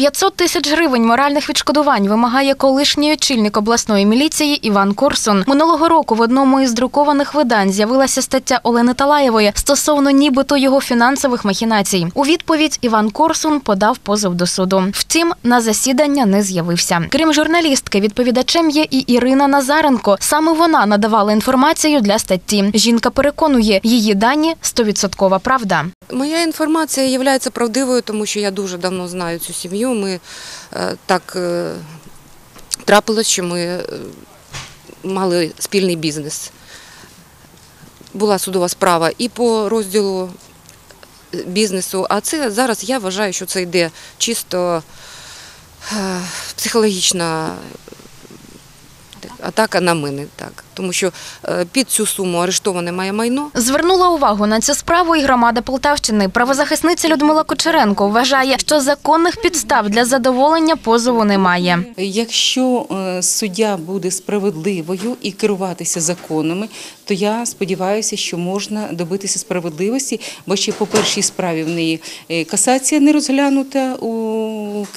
500 тисяч гривень моральних відшкодувань вимагає колишній очільник обласної міліції Іван Корсун. Минулого року в одному із друкованих видань з'явилася стаття Олени Талаєвої стосовно нібито його фінансових махінацій. У відповідь Іван Корсун подав позов до суду. Втім, на засідання не з'явився. Крім журналістки, відповідачем є і Ірина Назаренко. Саме вона надавала інформацію для статті. Жінка переконує, її дані стовідсоткова правда. Моя інформація є правдивою, тому що я дуже давно знаю цю сім'ю. Ми е, так е, трапилось, що ми е, мали спільний бізнес. Була судова справа і по розділу бізнесу, а це зараз я вважаю, що це йде чисто психологічна атака на мене, так. Тому що е, під цю суму арештоване моє майно. Звернула увагу на цю справу і громада Полтавщини. Правозахисниця Людмила Кучеренко вважає, що законних підстав для задоволення позову немає. Якщо е, суддя буде справедливою і керуватися законами, то я сподіваюся, що можна добитися справедливості, бо ще по першій справі в неї е, касація не розглянута у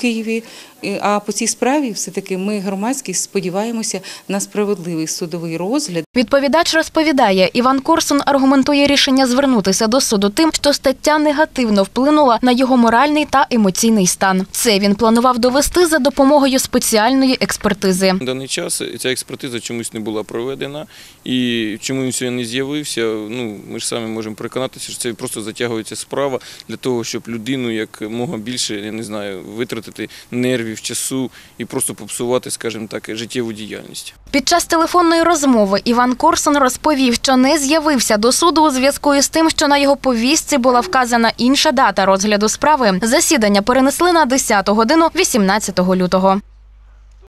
Києві. е, А по цій справі все-таки ми громадські сподіваємося на справедливий судовий розгляд. Відповідач розповідає, Іван Корсун аргументує рішення звернутися до суду тим, що стаття негативно вплинула на його моральний та емоційний стан. Це він планував довести за допомогою спеціальної експертизи. На даний час ця експертиза чомусь не була проведена, і чому він сьогодні не з'явився, ну ми ж самі можемо переконатися, що це просто затягується справа для того, щоб людину як мога більше, я не знаю, витратити нервів, часу і просто попсувати, скажімо так, життєву діяльність. Під час телефонної розмови Іван Корсун розповів, що не з'явився до суду у зв'язку із тим, що на його повістці була вказана інша дата розгляду справи. Засідання перенесли на 10 годину 18 лютого.